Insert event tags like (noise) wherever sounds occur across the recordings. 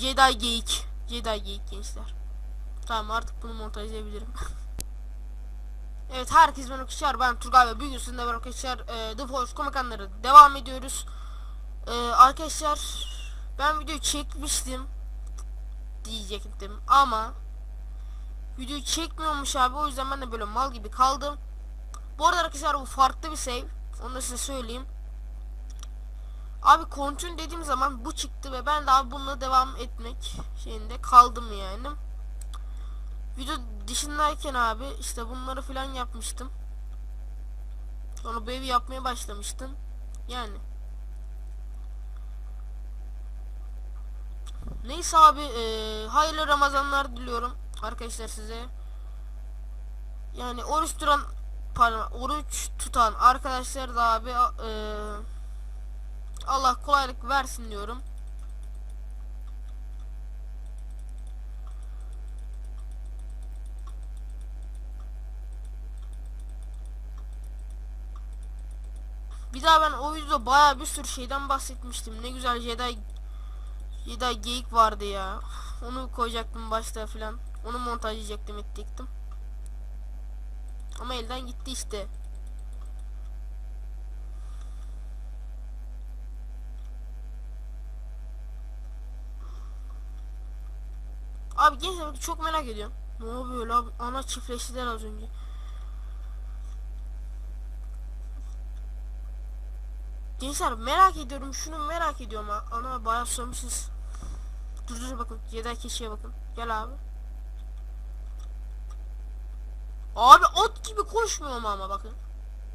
Jedi geyik. Jedi geyik gençler. Tamam artık bunu montajlayabilirim. (laughs) evet herkes ben arkadaşlar ben Turgay ve sizinle beraber arkadaşlar e, The Force komikanları devam ediyoruz. E, arkadaşlar ben videoyu çekmiştim diyecektim ama videoyu çekmiyormuş abi o yüzden ben de böyle mal gibi kaldım. Bu arada arkadaşlar bu farklı bir save. Onu da size söyleyeyim. Abi continue dediğim zaman bu çıktı ve ben de abi bununla devam etmek şeyinde kaldım yani. Video dışındayken abi işte bunları falan yapmıştım. Sonra bu evi yapmaya başlamıştım. Yani. Neyse abi eee, hayırlı Ramazanlar diliyorum arkadaşlar size. Yani oruç duran pardon oruç tutan arkadaşlar da abi eee, Allah kolaylık versin diyorum. Bir daha ben o videoda baya bir sürü şeyden bahsetmiştim. Ne güzel Jedi Jedi geyik vardı ya. Onu koyacaktım başta filan. Onu montajlayacaktım ettiktim. Ama elden gitti işte. Abi gençler çok merak ediyorum. Ne oluyor lan? Ana çiftleştiler az önce. Gençler merak ediyorum. Şunu merak ediyorum. Ana bayağı sormuşsunuz. Dur dur bakın. Jedi keçiye bakın. Gel abi. Abi ot gibi koşmuyor mu ama bakın.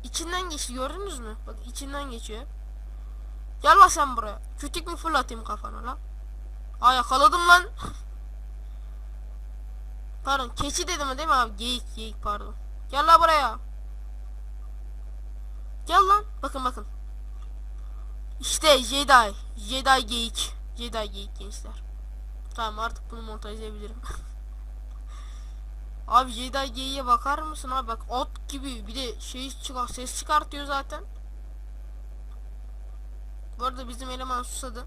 İçinden geçti gördünüz mü? Bak içinden geçiyor. Gel lan sen buraya. Kütük mü fırlatayım kafana lan? Aa yakaladım lan. Pardon keçi dedim değil mi abi? Geyik geyik pardon. Gel lan buraya. Gel lan. Bakın bakın. İşte Jedi. Jedi geyik. Jedi geyik gençler. Tamam artık bunu montajlayabilirim. (laughs) abi Jedi geyiğe bakar mısın abi bak ot gibi bir de şey çıkar ses çıkartıyor zaten. Bu arada bizim eleman susadı.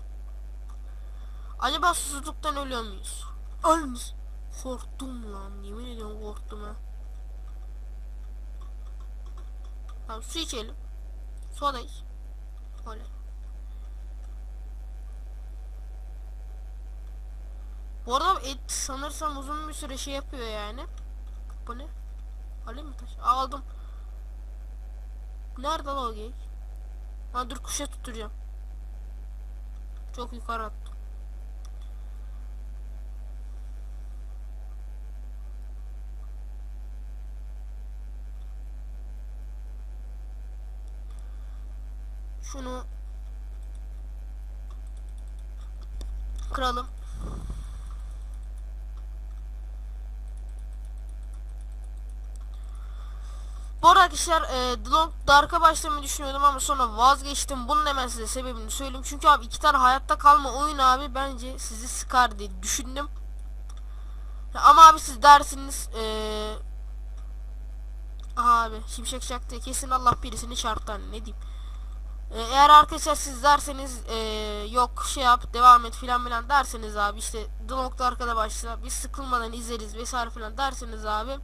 Acaba susuzluktan ölüyor muyuz? Ölmüş. Korktum lan yemin ediyorum korktum ha. Tamam su içelim. Soda iç. Öyle. Bu arada et sanırsam uzun bir süre şey yapıyor yani. Bu ne? Alayım mı taş? Aldım. Nerede lan o geyik? Ha dur kuşa tutturacağım. Çok yukarı attım. Şunu kıralım. Bu arkadaşlar e, Long Dark'a başlamayı düşünüyordum ama sonra vazgeçtim. Bunun hemen size sebebini söyleyeyim. Çünkü abi iki tane hayatta kalma oyun abi bence sizi sıkar diye düşündüm. Ama abi siz dersiniz e, abi şimşek çaktı kesin Allah birisini çarptı hani ne diyeyim. E, eğer arkadaşlar siz derseniz e, yok şey yap devam et filan filan derseniz abi işte The Long Dark'a başla biz sıkılmadan izleriz vesaire filan derseniz abi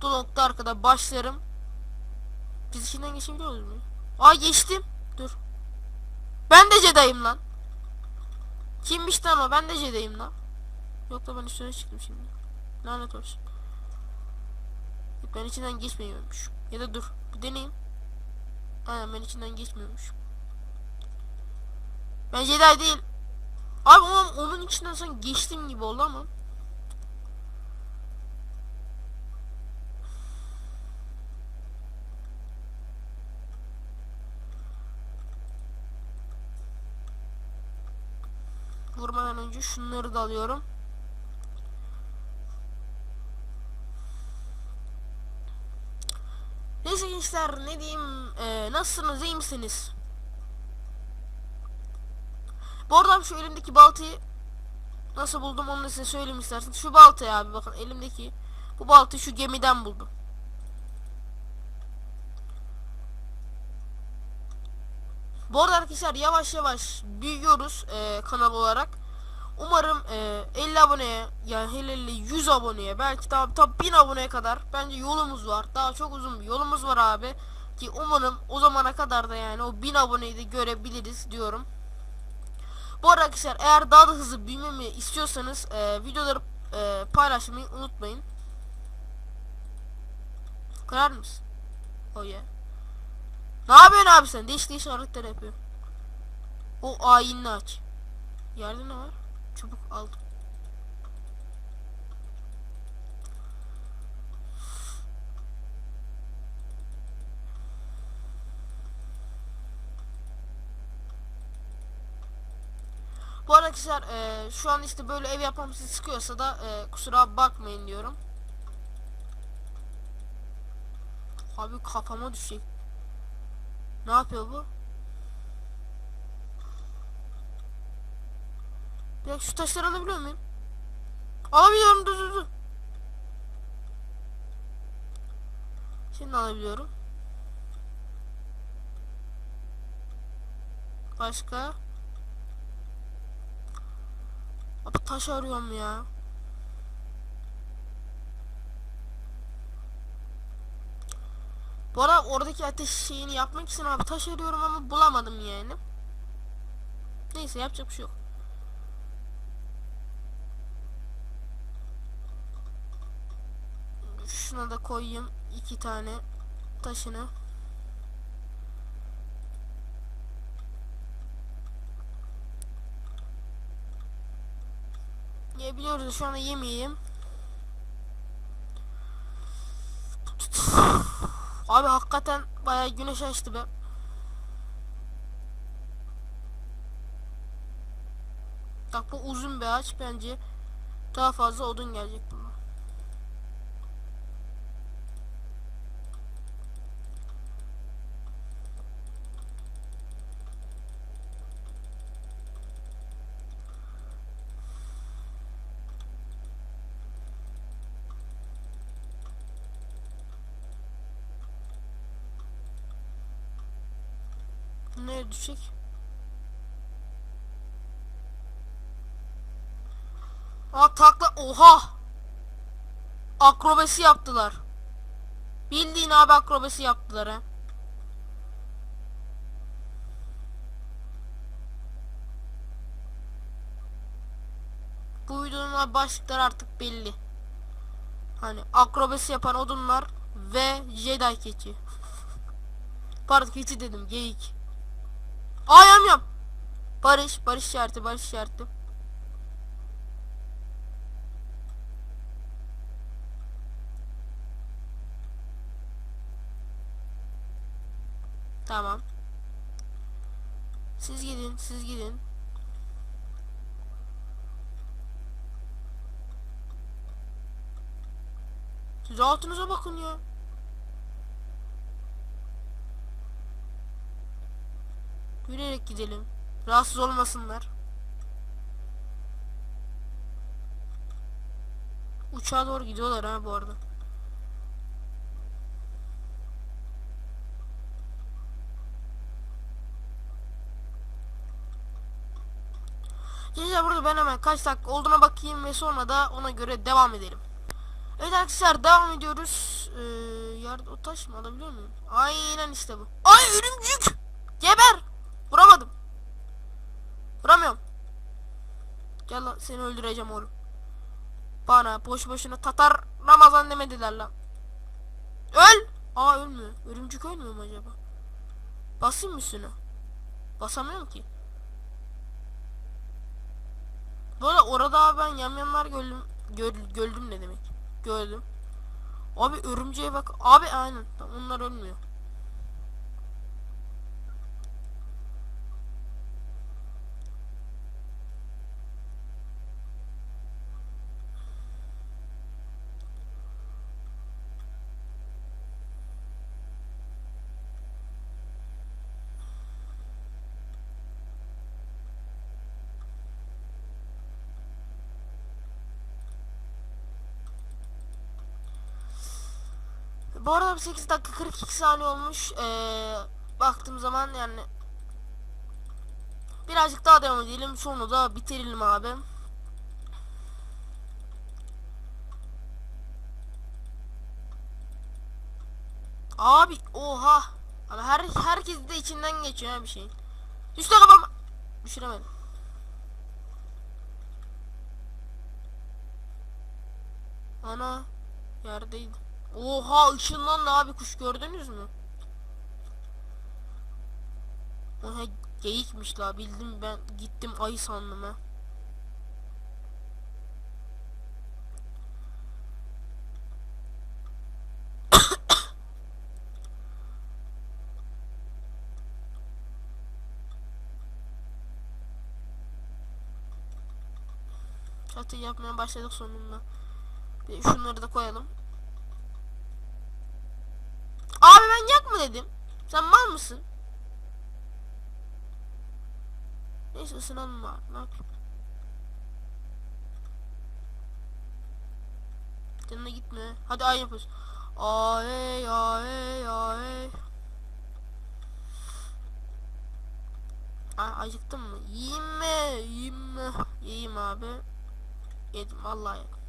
The Long Dark'a başlarım. Biz içinden geçebiliyoruz mu? Aa geçtim. Dur. Ben de Jedi'yim lan. Kimmiş lan o? Ben de Jedi'yim lan. Yok da ben üstüne çıktım şimdi. Lanet olsun. Ben içinden geçmiyormuş. Ya da dur. Bir deneyeyim. Aynen ben içinden geçmiyormuş. Ben Jedi değil. Abi onun, onun içinden sen geçtim gibi oldu ama. Vurmadan önce şunları da alıyorum. Neyse gençler ne diyeyim ee, nasılsınız iyi misiniz? Bu arada şu elimdeki baltayı nasıl buldum onu size söyleyeyim isterseniz. Şu baltayı abi bakın elimdeki bu baltayı şu gemiden buldum. Bu arada arkadaşlar yavaş yavaş büyüyoruz e, kanal olarak. Umarım e, 50 aboneye yani hele hele 100 aboneye belki daha tabi 1000 aboneye kadar bence yolumuz var. Daha çok uzun bir yolumuz var abi. Ki umarım o zamana kadar da yani o 1000 aboneyi de görebiliriz diyorum. Bu arada arkadaşlar eğer daha da hızlı büyümemi istiyorsanız e, videoları e, paylaşmayı unutmayın. Kırar mısın? Oh yeah. Ne yapıyorsun abi sen? Değiş değiş hareketler yapıyor. O ayinini aç. Yerde ne var? Çubuk aldım. Bu arada arkadaşlar e, şu an işte böyle ev yapmam sizi sıkıyorsa da e, kusura bakmayın diyorum. Abi kafama düşecek. Ne yapıyor bu? Bir şu taşları alabiliyor muyum? Alabiliyorum dur dur dur. Şimdi alabiliyorum. Başka? Abi taş arıyorum ya. Bu arada oradaki ateş şeyini yapmak için abi taş arıyorum ama bulamadım yani. Neyse yapacak bir şey yok. Şuna da koyayım iki tane taşını. Yiyebiliyoruz şu anda yemeyeyim. Abi hakikaten bayağı güneş açtı be. Bak bu uzun bir ağaç bence daha fazla odun gelecek buna. Nereye düşecek? Aa oha. Akrobasi yaptılar. Bildiğin abi akrobasi yaptılar ha. Bu videonun başlıkları artık belli. Hani akrobasi yapan odunlar ve Jedi keçi. (laughs) Pardon keçi dedim geyik. Aa yam yam. Barış, barış işareti, barış işareti. Tamam. Siz gidin, siz gidin. Siz altınıza bakın ya. Yürüyerek gidelim. Rahatsız olmasınlar. Uçağa doğru gidiyorlar ha bu arada. Gençler burada ben hemen kaç dakika olduğuna bakayım ve sonra da ona göre devam edelim. Evet arkadaşlar devam ediyoruz. Ee, yerde o taş mı alabiliyor muyum? Aynen işte bu. Ay örümcük! Geber! Vuramadım. Vuramıyorum. Gel lan seni öldüreceğim oğlum. Bana boş boşuna Tatar Ramazan demediler lan. Öl! Aa ölmüyor. Örümcük ölmüyor mu acaba? Basayım mı üstüne? Basamıyorum ki. Böyle orada ben yamyamlar gördüm. Gör, gördüm ne demek? Gördüm. Abi örümceğe bak. Abi aynen. Onlar ölmüyor. Bu arada 8 dakika 42 saniye olmuş. Ee, baktığım zaman yani birazcık daha devam edelim. Sonra da bitirelim abi. Abi oha. Abi her herkes de içinden geçiyor ha bir şey. Düştü kafam. Düşüremedim. Ana yerdeydi. Oha ışınlandı abi kuş gördünüz mü? Oha geyikmiş la bildim ben gittim ayı sandım ha. (coughs) Çatı yapmaya başladık sonunda. Bir şunları da koyalım. Abi dedim? Sen mal mısın? Neyse ısınalım var. Ne yapayım? Canına gitme. Hadi ay yapıyoruz. Ay ay ay. Ay acıktın mı? Yiyeyim mi? Yiyeyim mi? Yiyeyim abi. Yedim vallahi yedim.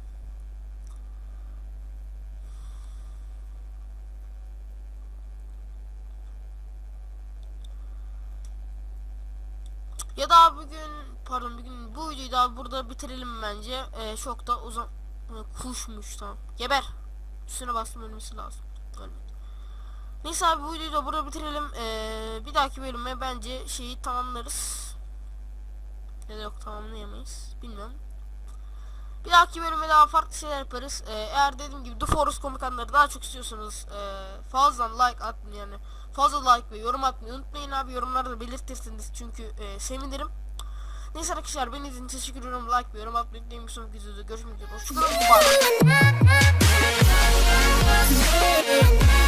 Ya da bugün pardon bugün bu videoyu da burada bitirelim bence. Ee, çok da uzun kuşmuş tamam. Geber. Üstüne bastım ölmesi lazım. Ölmedi. Neyse abi bu videoyu da burada bitirelim. Ee, bir dahaki bölüme bence şeyi tamamlarız. Ya da yok tamamlayamayız. Bilmiyorum. Bir dahaki bölüme daha farklı şeyler yaparız. Ee, eğer dediğim gibi The Forest komutanları daha çok istiyorsanız e, fazla like atın yani. Fazla like ve yorum atmayı unutmayın abi. Yorumlarda da belirtirsiniz çünkü e, sevinirim. Neyse arkadaşlar ben izin teşekkür ederim. Like ve yorum atmayı unutmayın. Bir sonraki videoda görüşmek üzere. Hoşçakalın. (laughs)